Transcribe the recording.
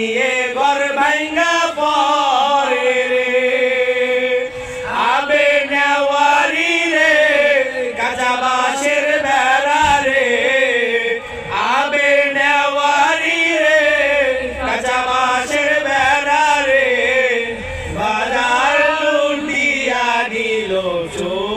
জানিয়ে ঘর ভাঙা পরে রে। আবে নেওয়ারি রে বাঁশের বেড়া রে। আবে নেওয়ারি রে বাঁশের বেড়া রে। বাজার লুটিয়া নিল চোর।